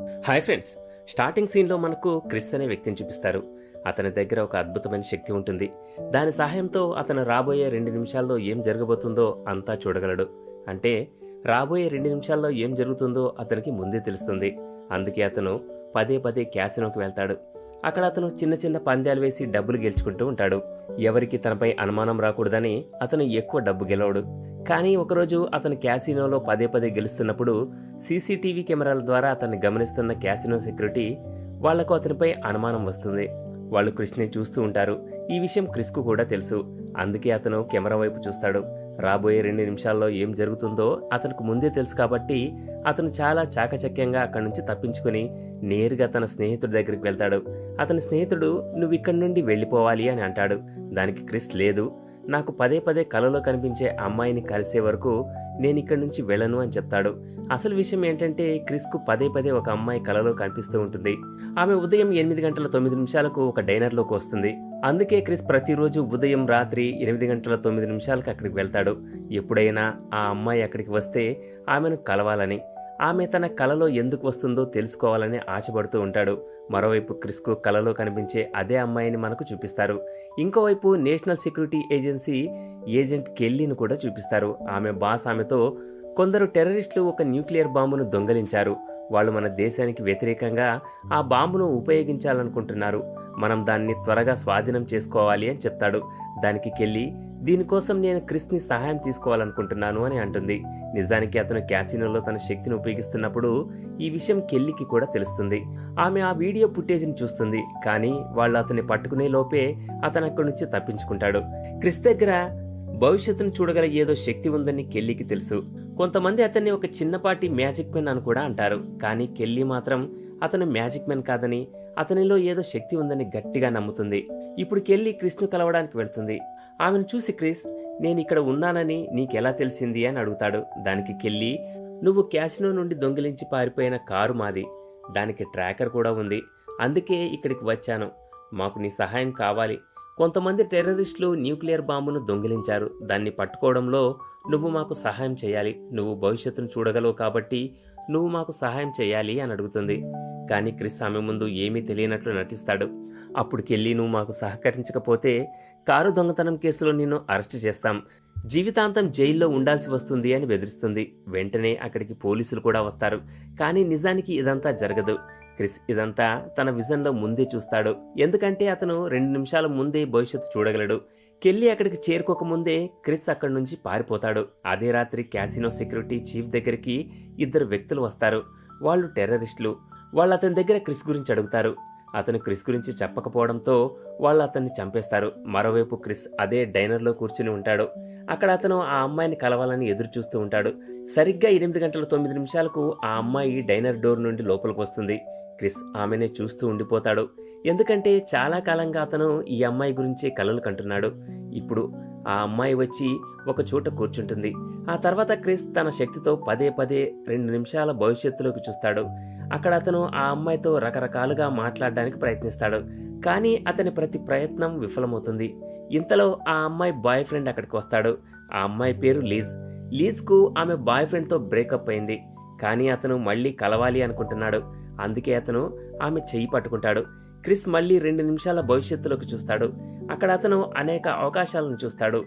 Hi friends starting సీన్లో మనకు Chris అనే వ్యక్తిని చూపిస్తారు. అతని దగ్గర ఒక అద్భుతమైన శక్తి ఉంటుంది. దాని సహాయంతో అతను రాబోయే రెండు నిమిషాల్లో ఏం జరగబోతుందో అంతా చూడగలడు. అంటే రాబోయే రెండు నిమిషాల్లో ఏం జరుగుతుందో అతనికి ముందే తెలుస్తుంది. అందుకే అతను పదే పదే క్యాసినోకి వెళ్తాడు. అక్కడ అతను చిన్న చిన్న పంద్యాలు వేసి డబ్బులు గెలుచుకుంటూ ఉంటాడు. ఎవరికి తనపై అనుమానం రాకూడదని అతను ఎక్కువ డబ్బు గెలవడు. కానీ ఒకరోజు అతను క్యాసినోలో పదే పదే గెలుస్తున్నప్పుడు సీసీటీవీ కెమెరాల ద్వారా అతన్ని గమనిస్తున్న క్యాసినో సెక్యూరిటీ వాళ్ళకు అతనిపై అనుమానం వస్తుంది. వాళ్ళు క్రిష్ని చూస్తూ ఉంటారు. ఈ విషయం క్రిస్కు కూడా తెలుసు. అందుకే అతను కెమెరా వైపు చూస్తాడు. రాబోయే రెండు నిమిషాల్లో ఏం జరుగుతుందో అతనికి ముందే తెలుసు కాబట్టి అతను చాలా చాకచక్యంగా అక్కడి నుంచి తప్పించుకుని నేరుగా తన స్నేహితుడి దగ్గరికి వెళ్తాడు. అతని స్నేహితుడు నువ్వు ఇక్కడి నుండి వెళ్ళిపోవాలి అని అంటాడు. దానికి క్రిస్ లేదు నాకు పదే పదే కలలో కనిపించే అమ్మాయిని కలిసే వరకు నేను ఇక్కడి నుంచి వెళ్ళను అని చెప్తాడు. అసలు విషయం ఏంటంటే క్రిస్కు పదే పదే ఒక అమ్మాయి కలలో కనిపిస్తూ ఉంటుంది. ఆమె ఉదయం ఎనిమిది గంటల తొమ్మిది నిమిషాలకు ఒక డైనర్లోకి వస్తుంది. అందుకే క్రిస్ ప్రతిరోజు ఉదయం రాత్రి ఎనిమిది గంటల తొమ్మిది నిమిషాలకు అక్కడికి వెళ్తాడు. ఎప్పుడైనా ఆ అమ్మాయి అక్కడికి వస్తే ఆమెను కలవాలని ఆమె తన కలలో ఎందుకు వస్తుందో తెలుసుకోవాలని ఆశపడుతూ ఉంటాడు. మరోవైపు క్రిస్కు కలలో కనిపించే అదే అమ్మాయిని మనకు చూపిస్తారు. ఇంకోవైపు నేషనల్ సెక్యూరిటీ ఏజెన్సీ ఏజెంట్ కెల్లీని కూడా చూపిస్తారు. ఆమె బాస్ ఆమెతో కొందరు టెర్రరిస్టులు ఒక న్యూక్లియర్ బాంబును దొంగలించారు. వాళ్ళు మన దేశానికి వ్యతిరేకంగా ఆ బాంబును ఉపయోగించాలనుకుంటున్నారు. మనం దాన్ని త్వరగా స్వాధీనం చేసుకోవాలి అని చెప్తాడు. దానికి కెళ్ళి దీనికోసం నేను క్రిస్ని సహాయం తీసుకోవాలనుకుంటున్నాను అని అంటుంది. నిజానికి అతను క్యాసినోలో తన శక్తిని ఉపయోగిస్తున్నప్పుడు ఈ విషయం కెల్లికి కూడా తెలుస్తుంది. ఆమె ఆ వీడియో ఫుటేజ్ని చూస్తుంది. కానీ వాళ్ళు అతన్ని పట్టుకునే లోపే అతను అక్కడి నుంచి తప్పించుకుంటాడు. క్రిస్ దగ్గర భవిష్యత్తును చూడగల ఏదో శక్తి ఉందని కెల్లికి తెలుసు. కొంతమంది అతన్ని ఒక చిన్నపాటి మ్యాజిక్ మెన్ అని కూడా అంటారు. కానీ కెల్లీ మాత్రం అతను మ్యాజిక్ మెన్ కాదని అతనిలో ఏదో శక్తి ఉందని గట్టిగా నమ్ముతుంది. ఇప్పుడు కెల్లీ క్రిస్ను కలవడానికి వెళ్తుంది. ఆమెను చూసి క్రిస్ నేను ఇక్కడ ఉన్నానని నీకెలా తెలిసింది అని అడుగుతాడు. దానికి కెళ్ళి నువ్వు క్యాసినో నుండి దొంగిలించి పారిపోయిన కారు మాది. దానికి ట్రాకర్ కూడా ఉంది. అందుకే ఇక్కడికి వచ్చాను. మాకు నీ సహాయం కావాలి. కొంతమంది టెర్రరిస్టులు న్యూక్లియర్ బాంబును దొంగిలించారు. దాన్ని పట్టుకోవడంలో నువ్వు మాకు సహాయం చేయాలి. నువ్వు భవిష్యత్తును చూడగలవు కాబట్టి నువ్వు మాకు సహాయం చేయాలి అని అడుగుతుంది. కానీ క్రిస్ ఆమె ముందు ఏమీ తెలియనట్లు నటిస్తాడు. అప్పుడుకెళ్ళి నువ్వు మాకు సహకరించకపోతే కారు దొంగతనం కేసులో నిన్ను అరెస్ట్ చేస్తాం. జీవితాంతం జైల్లో ఉండాల్సి వస్తుంది అని బెదిరిస్తుంది. వెంటనే అక్కడికి పోలీసులు కూడా వస్తారు. కానీ నిజానికి ఇదంతా జరగదు. క్రిస్ ఇదంతా తన విజన్లో ముందే చూస్తాడు. ఎందుకంటే అతను రెండు నిమిషాల ముందే భవిష్యత్తు చూడగలడు. కెళ్ళి అక్కడికి చేరుకోకముందే క్రిస్ అక్కడి నుంచి పారిపోతాడు. అదే రాత్రి క్యాసినో సెక్యూరిటీ చీఫ్ దగ్గరికి ఇద్దరు వ్యక్తులు వస్తారు. వాళ్ళు టెర్రరిస్టులు. వాళ్ళు అతని దగ్గర క్రిస్ గురించి అడుగుతారు. అతను క్రిస్ గురించి చెప్పకపోవడంతో వాళ్ళు అతన్ని చంపేస్తారు. మరోవైపు క్రిస్ అదే డైనర్లో కూర్చుని ఉంటాడు. అక్కడ అతను ఆ అమ్మాయిని కలవాలని ఎదురు చూస్తూ ఉంటాడు. సరిగ్గా ఎనిమిది గంటల తొమ్మిది నిమిషాలకు ఆ అమ్మాయి డైనర్ డోర్ నుండి లోపలికి వస్తుంది. క్రిస్ ఆమెనే చూస్తూ ఉండిపోతాడు. ఎందుకంటే చాలా కాలంగా అతను ఈ అమ్మాయి గురించి కలలు కంటున్నాడు. ఇప్పుడు ఆ అమ్మాయి వచ్చి ఒక చోట కూర్చుంటుంది. ఆ తర్వాత క్రిస్ తన శక్తితో పదే పదే రెండు నిమిషాల భవిష్యత్తులోకి చూస్తాడు. అక్కడ అతను ఆ అమ్మాయితో రకరకాలుగా మాట్లాడడానికి ప్రయత్నిస్తాడు. కానీ అతని ప్రతి ప్రయత్నం విఫలమవుతుంది. ఇంతలో ఆ అమ్మాయి బాయ్ ఫ్రెండ్ అక్కడికి వస్తాడు. ఆ అమ్మాయి పేరు లీజ్. లీజ్కు ఆమె బాయ్ ఫ్రెండ్తో బ్రేకప్ అయింది. కానీ అతను మళ్ళీ కలవాలి అనుకుంటున్నాడు. అందుకే అతను ఆమె చెయ్యి పట్టుకుంటాడు. క్రిస్ మళ్ళీ రెండు నిమిషాల భవిష్యత్తులోకి చూస్తాడు. అక్కడ అతను అనేక అవకాశాలను చూస్తాడు.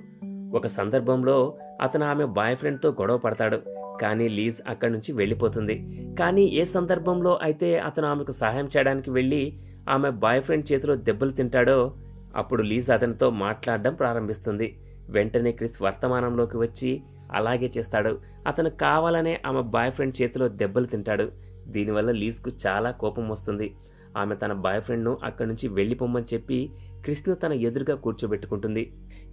ఒక సందర్భంలో అతను ఆమె బాయ్ ఫ్రెండ్తో గొడవ పడతాడు. కానీ లీజ్ అక్కడి నుంచి వెళ్ళిపోతుంది. కానీ ఏ సందర్భంలో అయితే అతను ఆమెకు సహాయం చేయడానికి వెళ్ళి ఆమె బాయ్ ఫ్రెండ్ చేతిలో దెబ్బలు తింటాడో అప్పుడు లీజ్ అతనితో మాట్లాడడం ప్రారంభిస్తుంది. వెంటనే క్రిస్ వర్తమానంలోకి వచ్చి అలాగే చేస్తాడు. అతను కావాలనే ఆమె బాయ్ ఫ్రెండ్ చేతిలో దెబ్బలు తింటాడు. దీనివల్ల లీజ్కు చాలా కోపం వస్తుంది. ఆమె తన బాయ్ ఫ్రెండ్ను అక్కడి నుంచి వెళ్ళిపోమ్మని చెప్పి క్రిస్ను తన ఎదురుగా కూర్చోబెట్టుకుంటుంది.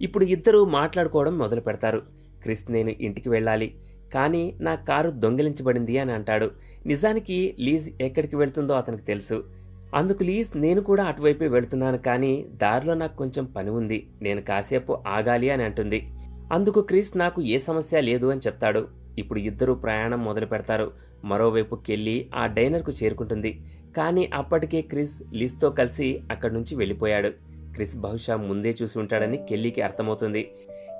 ఇప్పుడు ఇద్దరూ మాట్లాడుకోవడం మొదలు పెడతారు క్రిస్ నేను ఇంటికి వెళ్ళాలి. కానీ నా కారు దొంగిలించబడింది అని అంటాడు. నిజానికి లీజ్ ఎక్కడికి వెళ్తుందో అతనికి తెలుసు. అందుకు లీజ్ నేను కూడా అటువైపే వెళ్తున్నాను కానీ దారిలో నాకు కొంచెం పని ఉంది. నేను కాసేపు ఆగాలి అని అంటుంది. అందుకు క్రిస్ నాకు ఏ సమస్య లేదు అని చెప్తాడు. ఇప్పుడు ఇద్దరు ప్రయాణం మొదలు పెడతారు. మరోవైపుకెళ్ళి ఆ డైనర్కు చేరుకుంటుంది. కానీ అప్పటికే క్రిస్ లీజ్తో కలిసి అక్కడి నుంచి వెళ్ళిపోయాడు. క్రిస్ బహుశా ముందే చూసి ఉంటాడని కెల్లీకి అర్థమవుతుంది.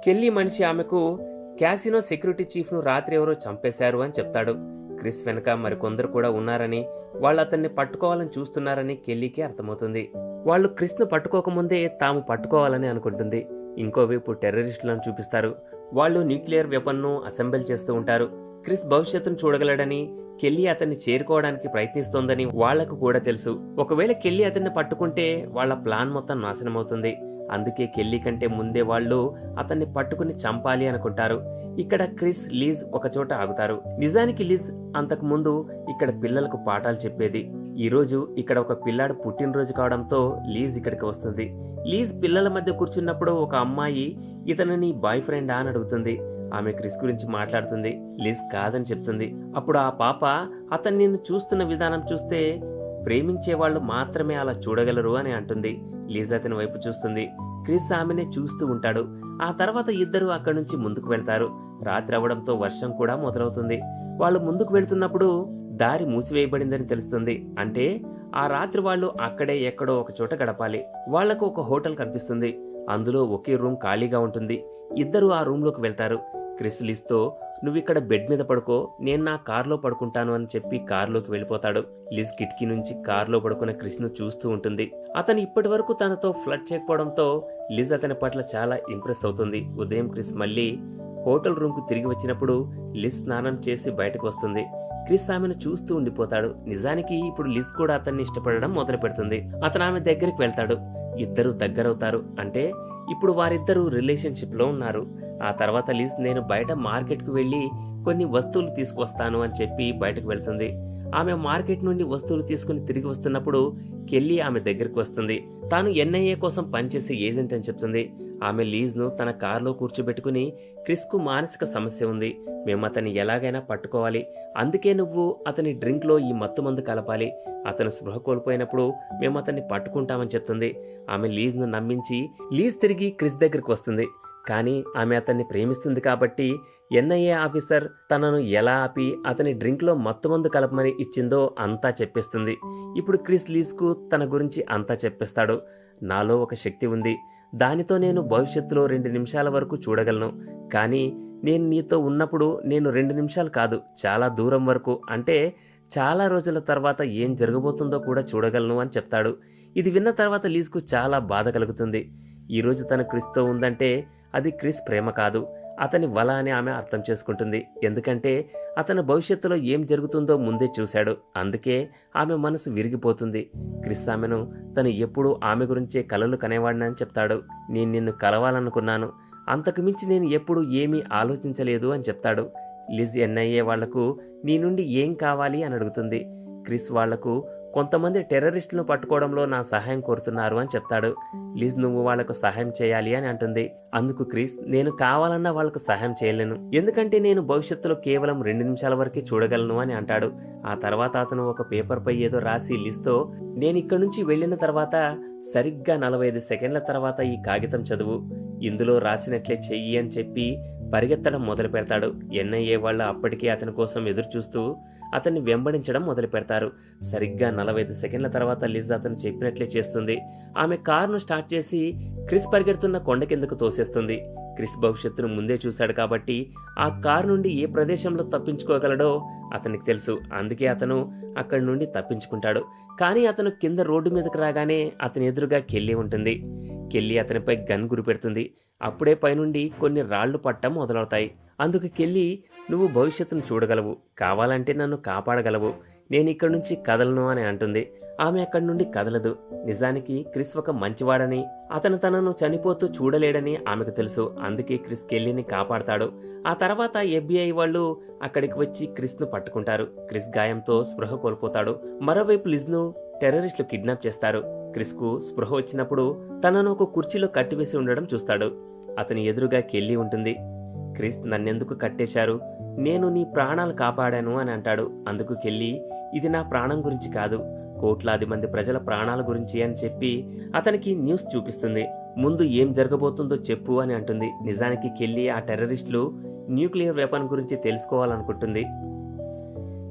కెల్లీ మనిషి ఆమెకు క్యాసినో సెక్యూరిటీ చీఫ్ను రాత్రి ఎవరో చంపేశారు అని చెప్తాడు. క్రిస్ వెనక మరికొందరు కూడా ఉన్నారని వాళ్ళు అతన్ని పట్టుకోవాలని చూస్తున్నారని కెల్లీకి అర్థమవుతుంది. వాళ్ళు క్రిస్ను పట్టుకోకముందే తాము పట్టుకోవాలని అనుకుంటుంది. ఇంకోవైపు టెర్రరిస్టులను చూపిస్తారు. వాళ్ళు న్యూక్లియర్ వెపన్ను అసెంబుల్ చేస్తూ ఉంటారు. క్రిస్ భవిష్యత్తును చూడగలడని కెల్లీ అతన్ని చేరుకోవడానికి ప్రయత్నిస్తోందని వాళ్ళకు కూడా తెలుసు. ఒకవేళ కెల్లీ అతన్ని పట్టుకుంటే వాళ్ళ ప్లాన్ మొత్తం నాశనమవుతుంది. అందుకే కెల్లీ కంటే ముందే వాళ్ళు అతన్ని పట్టుకుని చంపాలి అనుకుంటారు. ఇక్కడ క్రిస్ లీజ్ ఒకచోట ఆగుతారు. నిజానికి లీజ్ అంతకు ముందు ఇక్కడ పిల్లలకు పాఠాలు చెప్పేది. ఈరోజు ఇక్కడ ఒక పిల్లాడు పుట్టినరోజు కావడంతో లీజ్ ఇక్కడికి వస్తుంది. లీజ్ పిల్లల మధ్య కూర్చున్నప్పుడు ఒక అమ్మాయి ఇతను నీ బాయ్ ఫ్రెండా అని అడుగుతుంది. ఆమె క్రిస్ గురించి మాట్లాడుతుంది. లీజ్ కాదని చెప్తుంది. అప్పుడు ఆ పాప అతన్ని నిన్ను చూస్తున్న విధానం చూస్తే ప్రేమించే వాళ్ళు మాత్రమే అలా చూడగలరు అని అంటుంది. లీజా అతని వైపు చూస్తుంది. క్రిస్ ఆమెనే చూస్తూ ఉంటాడు. ఆ తర్వాత ఇద్దరు అక్కడి నుంచి ముందుకు వెళ్తారు. రాత్రి అవడంతో వర్షం కూడా మొదలవుతుంది. వాళ్ళు ముందుకు వెళ్తున్నప్పుడు దారి మూసివేయబడిందని తెలుస్తుంది. అంటే ఆ రాత్రి వాళ్ళు అక్కడే ఎక్కడో ఒక చోట గడపాలి. వాళ్ళకు ఒక హోటల్ కనిపిస్తుంది. అందులో ఒకే రూమ్ ఖాళీగా ఉంటుంది. ఇద్దరు ఆ రూమ్లోకి వెళ్తారు. క్రిస్ లిస్తో నువ్విక్కడ బెడ్ మీద పడుకో నేను నా కార్లో పడుకుంటాను అని చెప్పి కార్లోకి వెళ్ళిపోతాడు. లిజ్ కిటికీ నుంచి కార్లో పడుకున్న క్రిస్ను చూస్తూ ఉంటుంది. అతను ఇప్పటి వరకు తనతో ఫ్లడ్ చేయకపోవడంతో లిజ్ అతని పట్ల చాలా ఇంప్రెస్ అవుతుంది. ఉదయం క్రిస్ మళ్ళీ హోటల్ రూమ్కు తిరిగి వచ్చినప్పుడు లిజ్ స్నానం చేసి బయటకు వస్తుంది. క్రిస్ ఆమెను చూస్తూ ఉండిపోతాడు. నిజానికి ఇప్పుడు లిజ్ కూడా అతన్ని ఇష్టపడడం మొదలు పెడుతుంది అతను ఆమె దగ్గరికి వెళ్తాడు. ఇద్దరు దగ్గరవుతారు. అంటే ఇప్పుడు వారిద్దరూ రిలేషన్షిప్లో ఉన్నారు. ఆ తర్వాత లిజ్ నేను బయట మార్కెట్కు వెళ్ళి కొన్ని వస్తువులు తీసుకువస్తాను అని చెప్పి బయటకు వెళ్తుంది. ఆమె మార్కెట్ నుండి వస్తువులు తీసుకుని తిరిగి వస్తున్నప్పుడు కెల్లి ఆమె దగ్గరికి వస్తుంది. తాను ఎన్ఐఏ కోసం పనిచేసే ఏజెంట్ అని చెప్తుంది. ఆమె లీజ్ను తన కారులో కూర్చోబెట్టుకుని క్రిస్కు మానసిక సమస్య ఉంది. మేము అతన్ని ఎలాగైనా పట్టుకోవాలి. అందుకే నువ్వు అతని డ్రింక్లో ఈ మత్తు మందు కలపాలి. అతను స్పృహ కోల్పోయినప్పుడు మేము అతన్ని పట్టుకుంటామని చెప్తుంది. ఆమె లీజ్ను నమ్మించి లీజ్ తిరిగి క్రిస్ దగ్గరికి వస్తుంది. కానీ ఆమె అతన్ని ప్రేమిస్తుంది కాబట్టి ఎన్ఐఏ ఆఫీసర్ తనను ఎలా ఆపి అతని డ్రింక్లో మత్తుమందు కలపమని ఇచ్చిందో అంతా చెప్పేస్తుంది. ఇప్పుడు క్రిస్ లీస్కు తన గురించి అంతా చెప్పేస్తాడు. నాలో ఒక శక్తి ఉంది. దానితో నేను భవిష్యత్తులో రెండు నిమిషాల వరకు చూడగలను. కానీ నేను నీతో ఉన్నప్పుడు నేను రెండు నిమిషాలు కాదు చాలా దూరం వరకు. అంటే చాలా రోజుల తర్వాత ఏం జరగబోతుందో కూడా చూడగలను అని చెప్తాడు. ఇది విన్న తర్వాత లీజ్కు చాలా బాధ కలుగుతుంది. ఈరోజు తన క్రిస్తో ఉందంటే అది క్రిస్ ప్రేమ కాదు. అతని వల అని ఆమె అర్థం చేసుకుంటుంది. ఎందుకంటే అతను భవిష్యత్తులో ఏం జరుగుతుందో ముందే చూశాడు. అందుకే ఆమె మనసు విరిగిపోతుంది. క్రిస్ ఆమెను తను ఎప్పుడూ ఆమె గురించే కలలు కనేవాడినని చెప్తాడు. నేను నిన్ను కలవాలనుకున్నాను. అంతకు మించి నేను ఎప్పుడూ ఏమీ ఆలోచించలేదు అని చెప్తాడు. లిజ్ ఎన్ఐఏ వాళ్ళకు నీ నుండి ఏం కావాలి అని అడుగుతుంది. క్రిస్ వాళ్ళకు కొంతమంది టెర్రరిస్టులను పట్టుకోవడంలో నా సహాయం కోరుతున్నారు అని చెప్తాడు. లిజ్ నువ్వు వాళ్ళకు సహాయం చేయాలి అని అంటుంది. అందుకు క్రిస్ నేను కావాలన్నా వాళ్ళకు సహాయం చేయలేను. ఎందుకంటే నేను భవిష్యత్తులో కేవలం రెండు నిమిషాల వరకే చూడగలను అని అంటాడు. ఆ తర్వాత అతను ఒక పేపర్ పై ఏదో రాసి లిస్తో నేను ఇక్కడి నుంచి వెళ్ళిన తర్వాత సరిగ్గా నలభై ఐదు సెకండ్ల తర్వాత ఈ కాగితం చదువు. ఇందులో రాసినట్లే చెయ్యి అని చెప్పి పరిగెత్తడం మొదలు పెడతాడు. ఎన్ఐఏ వాళ్ళు అప్పటికే అతని కోసం ఎదురు చూస్తూ అతన్ని వెంబడించడం మొదలు పెడతారు. సరిగ్గా నలభై ఐదు సెకండ్ల తర్వాత లిజ్ అతను చెప్పినట్లే చేస్తుంది. ఆమె కారును స్టార్ట్ చేసి క్రిస్ పరిగెడుతున్న కొండ కిందకు తోసేస్తుంది. క్రిస్ భవిష్యత్తును ముందే చూశాడు కాబట్టి ఆ కారు నుండి ఏ ప్రదేశంలో తప్పించుకోగలడో అతనికి తెలుసు. అందుకే అతను అక్కడి నుండి తప్పించుకుంటాడు. కానీ అతను కింద రోడ్డు మీదకి రాగానే అతని ఎదురుగా కెళ్ళి ఉంటుంది. కెళ్ళి అతనిపై గన్ గురిపెడుతుంది అప్పుడే పైనుండి కొన్ని రాళ్ళు పట్టం మొదలవుతాయి. అందుకు కెళ్ళి నువ్వు భవిష్యత్తును చూడగలవు. కావాలంటే నన్ను కాపాడగలవు. నేను ఇక్కడి నుంచి కదలను అని అంటుంది. ఆమె అక్కడి నుండి కదలదు. నిజానికి క్రిస్ ఒక మంచివాడని అతను తనను చనిపోతూ చూడలేడని ఆమెకు తెలుసు. అందుకే క్రిస్ కెల్లీని కాపాడతాడు. ఆ తర్వాత ఎఫ్బిఐ వాళ్ళు అక్కడికి వచ్చి క్రిస్ను పట్టుకుంటారు. క్రిస్ గాయంతో స్పృహ కోల్పోతాడు. మరోవైపు లిజ్ను టెర్రరిస్టులు కిడ్నాప్ చేస్తారు. క్రిస్కు స్పృహ వచ్చినప్పుడు తనను ఒక కుర్చీలో కట్టివేసి ఉండడం చూస్తాడు. అతని ఎదురుగా కెల్లి ఉంటుంది. క్రిస్ నన్నెందుకు కట్టేశారు? నేను నీ ప్రాణాలు కాపాడాను అని అంటాడు. అందుకు కెళ్ళి ఇది నా ప్రాణం గురించి కాదు. కోట్లాది మంది ప్రజల ప్రాణాల గురించి అని చెప్పి అతనికి న్యూస్ చూపిస్తుంది. ముందు ఏం జరగబోతుందో చెప్పు అని అంటుంది. నిజానికి కెళ్ళి ఆ టెర్రరిస్టులు న్యూక్లియర్ వెపన్ గురించి తెలుసుకోవాలనుకుంటుంది.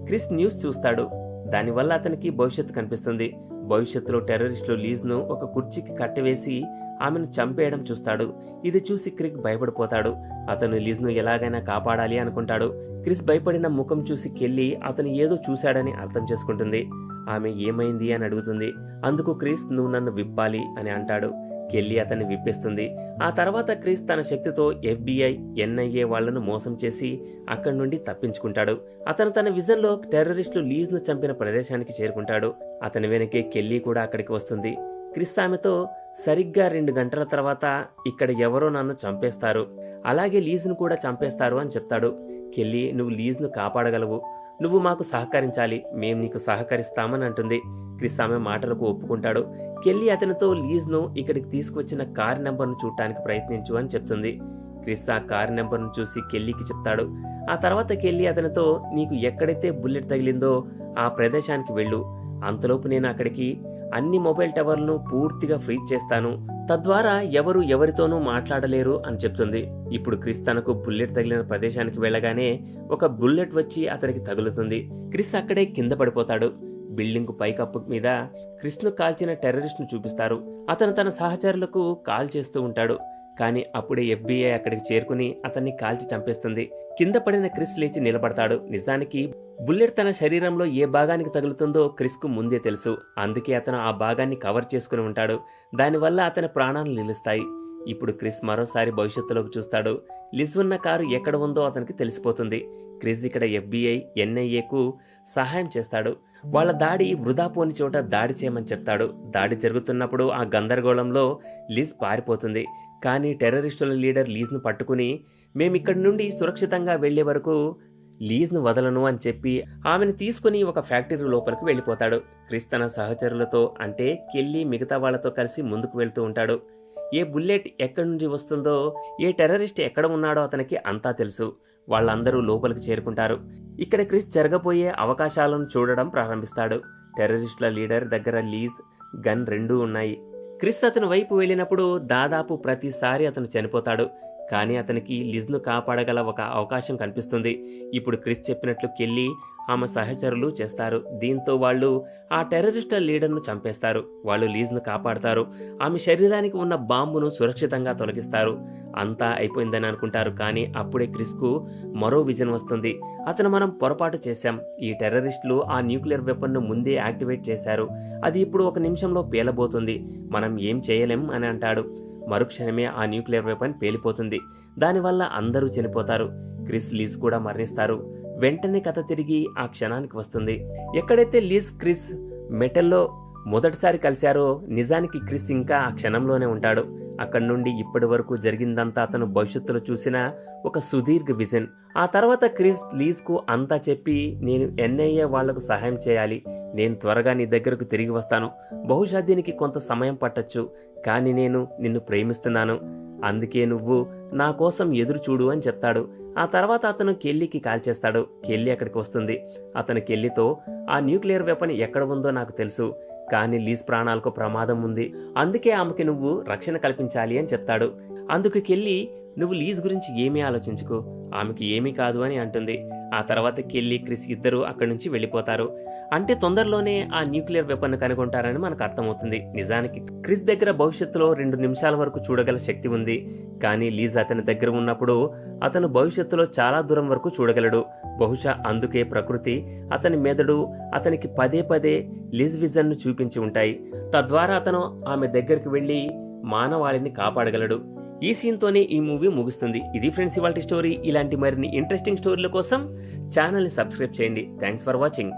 క్రిస్ న్యూస్ చూస్తాడు. దానివల్ల అతనికి భవిష్యత్తు కనిపిస్తుంది. భవిష్యత్తులో టెర్రరిస్టులు లీజ్ను ఒక కుర్చీకి కట్టివేసి ఆమెను చంపేయడం చూస్తాడు. ఇది చూసి క్రిక్ భయపడిపోతాడు. అతను లీజ్ను ఎలాగైనా కాపాడాలి అనుకుంటాడు. క్రిస్ భయపడిన ముఖం చూసి కెల్లి అతను ఏదో చూశాడని అర్థం చేసుకుంటుంది. ఆమె ఏమైంది అని అడుగుతుంది. అందుకు క్రిస్ నువ్వు నన్ను విప్పాలి అని అంటాడు. కెల్లి అతన్ని విప్పిస్తుంది. ఆ తర్వాత క్రిస్ తన శక్తితో ఎఫ్బిఐ ఎన్ఐఏ వాళ్ళను మోసం చేసి అక్కడి నుండి తప్పించుకుంటాడు. అతను తన విజన్లో టెర్రరిస్టులు లీజ్ను చంపిన ప్రదేశానికి చేరుకుంటాడు. అతని వెనకే కెల్లి కూడా అక్కడికి వస్తుంది. క్రిస్ ఆమెతో సరిగ్గా రెండు గంటల తర్వాత ఇక్కడ ఎవరో నన్ను చంపేస్తారు. అలాగే లీజ్ను కూడా చంపేస్తారు అని చెప్తాడు. కెల్లి నువ్వు లీజ్ను కాపాడగలవు. నువ్వు మాకు సహకరించాలి మేం నీకు సహకరిస్తామని అంటుంది. క్రిస్ ఆమె మాటలకు ఒప్పుకుంటాడు. కెల్లి అతనితో లీజ్ను ఇక్కడికి తీసుకువచ్చిన కార్ నెంబర్ను చూడటానికి ప్రయత్నించు అని చెప్తుంది. క్రిస్ ఆ కార్ నెంబర్ను చూసి కెల్లీకి చెప్తాడు. ఆ తర్వాత కెల్లి అతనితో నీకు ఎక్కడైతే బుల్లెట్ తగిలిందో ఆ ప్రదేశానికి వెళ్ళు. అంతలోపు నేను అక్కడికి అన్ని మొబైల్ టవర్లను పూర్తిగా ఫ్రీజ్ చేస్తాను. తద్వారా ఎవరు ఎవరితోనూ మాట్లాడలేరు అని చెప్తుంది. ఇప్పుడు క్రిస్ తనకు బుల్లెట్ తగిలిన ప్రదేశానికి వెళ్ళగానే ఒక బుల్లెట్ వచ్చి అతనికి తగులుతుంది. క్రిస్ అక్కడే కింద పడిపోతాడు. బిల్డింగ్ పైకప్పు మీద క్రిస్ను కాల్చిన టెర్రరిస్ట్ను చూపిస్తారు. అతను తన సహచరులకు కాల్ చేస్తూ ఉంటాడు. కానీ అప్పుడే ఎఫ్బీఐ అక్కడికి చేరుకుని అతన్ని కాల్చి చంపేస్తుంది. కింద పడిన క్రిస్ లేచి నిలబడతాడు. నిజానికి బుల్లెట్ తన శరీరంలో ఏ భాగానికి తగులుతుందో క్రిస్కు ముందే తెలుసు. అందుకే అతను ఆ భాగాన్ని కవర్ చేసుకుని ఉంటాడు. దానివల్ల అతని ప్రాణాలు నిలుస్తాయి. ఇప్పుడు క్రిస్ మరోసారి భవిష్యత్తులోకి చూస్తాడు. లిజ్ ఉన్న కారు ఎక్కడ ఉందో అతనికి తెలిసిపోతుంది. క్రిస్ ఇక్కడ ఎఫ్బీఐ ఎన్ఐఏకు సహాయం చేస్తాడు. వాళ్ళ దాడి వృధా పోని చోట దాడి చేయమని చెప్తాడు. దాడి జరుగుతున్నప్పుడు ఆ గందరగోళంలో లీజ్ పారిపోతుంది. కానీ టెర్రరిస్టుల లీడర్ లీజ్ను పట్టుకుని మేమిక్కడి నుండి సురక్షితంగా వెళ్ళే వరకు లీజ్ను వదలను అని చెప్పి ఆమెను తీసుకుని ఒక ఫ్యాక్టరీ లోపలికి వెళ్ళిపోతాడు. క్రిస్ తన సహచరులతో అంటే కెల్లి మిగతా వాళ్ళతో కలిసి ముందుకు వెళ్తూ ఉంటాడు. ఏ బుల్లెట్ ఎక్కడి నుంచి వస్తుందో ఏ టెర్రరిస్ట్ ఎక్కడ ఉన్నాడో అతనికి అంతా తెలుసు. వాళ్ళందరూ లోపలికి చేరుకుంటారు. ఇక్కడ క్రిస్ జరగబోయే అవకాశాలను చూడడం ప్రారంభిస్తాడు. టెర్రరిస్టుల లీడర్ దగ్గర లీజ్ గన్ రెండూ ఉన్నాయి. క్రిస్ అతని వైపు వెళ్ళినప్పుడు దాదాపు ప్రతిసారి అతను చనిపోతాడు. కానీ అతనికి లిజ్ను కాపాడగల ఒక అవకాశం కనిపిస్తుంది ఇప్పుడు క్రిస్ చెప్పినట్లు కెళ్ళి ఆమె సహచరులు చేస్తారు. దీంతో వాళ్ళు ఆ టెర్రరిస్టుల లీడర్ను చంపేస్తారు. వాళ్ళు లీజ్ను కాపాడతారు. ఆమె శరీరానికి ఉన్న బాంబును సురక్షితంగా తొలగిస్తారు. అంతా అయిపోయిందని అనుకుంటారు. కానీ అప్పుడే క్రిస్కు మరో విజన్ వస్తుంది. అతను మనం పొరపాటు చేశాం. ఈ టెర్రరిస్టులు ఆ న్యూక్లియర్ వెపన్ను ముందే యాక్టివేట్ చేశారు. అది ఇప్పుడు ఒక నిమిషంలో పేలబోతుంది. మనం ఏం చేయలేం అని అంటాడు. మరుక్షణమే ఆ న్యూక్లియర్ వెపన్ పేలిపోతుంది. దానివల్ల అందరూ చనిపోతారు. క్రిస్ లీజ్ కూడా మరణిస్తారు. వెంటనే కథ తిరిగి ఆ క్షణానికి వస్తుంది. ఎక్కడైతే లీజ్ క్రిస్ మెటల్లో మొదటిసారి కలిశారో నిజానికి క్రిస్ ఇంకా ఆ క్షణంలోనే ఉంటాడు. అక్కడి నుండి ఇప్పటి వరకు జరిగిందంతా అతను భవిష్యత్తులో చూసిన ఒక సుదీర్ఘ విజన్. ఆ తర్వాత క్రిస్ లీజ్కు అంతా చెప్పి నేను ఎన్ఐఏ వాళ్ళకు సహాయం చేయాలి. నేను త్వరగా నీ దగ్గరకు తిరిగి వస్తాను. బహుశా దీనికి కొంత సమయం పట్టొచ్చు. కానీ నేను నిన్ను ప్రేమిస్తున్నాను. అందుకే నువ్వు నా కోసం ఎదురు చూడు అని చెప్తాడు. ఆ తర్వాత అతను కెల్లీకి కాల్ చేస్తాడు. కెల్లి అక్కడికి వస్తుంది. అతను కెల్లితో ఆ న్యూక్లియర్ వెపన్ ఎక్కడ ఉందో నాకు తెలుసు. కానీ లీజ్ ప్రాణాలకు ప్రమాదం ఉంది. అందుకే ఆమెకి నువ్వు రక్షణ కల్పించాలి అని చెప్తాడు. అందుకుకెళ్ళి నువ్వు లీజ్ గురించి ఏమీ ఆలోచించుకో. ఆమెకి ఏమీ కాదు అని అంటుంది. ఆ తర్వాత కెల్లి క్రిస్ ఇద్దరు అక్కడి నుంచి వెళ్ళిపోతారు. అంటే తొందరలోనే ఆ న్యూక్లియర్ వెపన్ కనుగొంటారని మనకు అర్థమవుతుంది. నిజానికి క్రిస్ దగ్గర భవిష్యత్తులో రెండు నిమిషాల వరకు చూడగల శక్తి ఉంది. కానీ లీజ్ అతని దగ్గర ఉన్నప్పుడు అతను భవిష్యత్తులో చాలా దూరం వరకు చూడగలడు. బహుశా అందుకే ప్రకృతి అతని మెదడు అతనికి పదే పదే లీజ్ విజన్ను చూపించి ఉంటాయి. తద్వారా అతను ఆమె దగ్గరికి వెళ్ళి మానవాళిని కాపాడగలడు. ఈ సీన్తోనే ఈ మూవీ ముగుస్తుంది. ఇది ఫ్రెండ్స్ ఇవాళ స్టోరీ. ఇలాంటి మరిన్ని ఇంట్రెస్టింగ్ స్టోరీల కోసం ఛానల్ని సబ్స్క్రైబ్ చేయండి. Thanks for watching.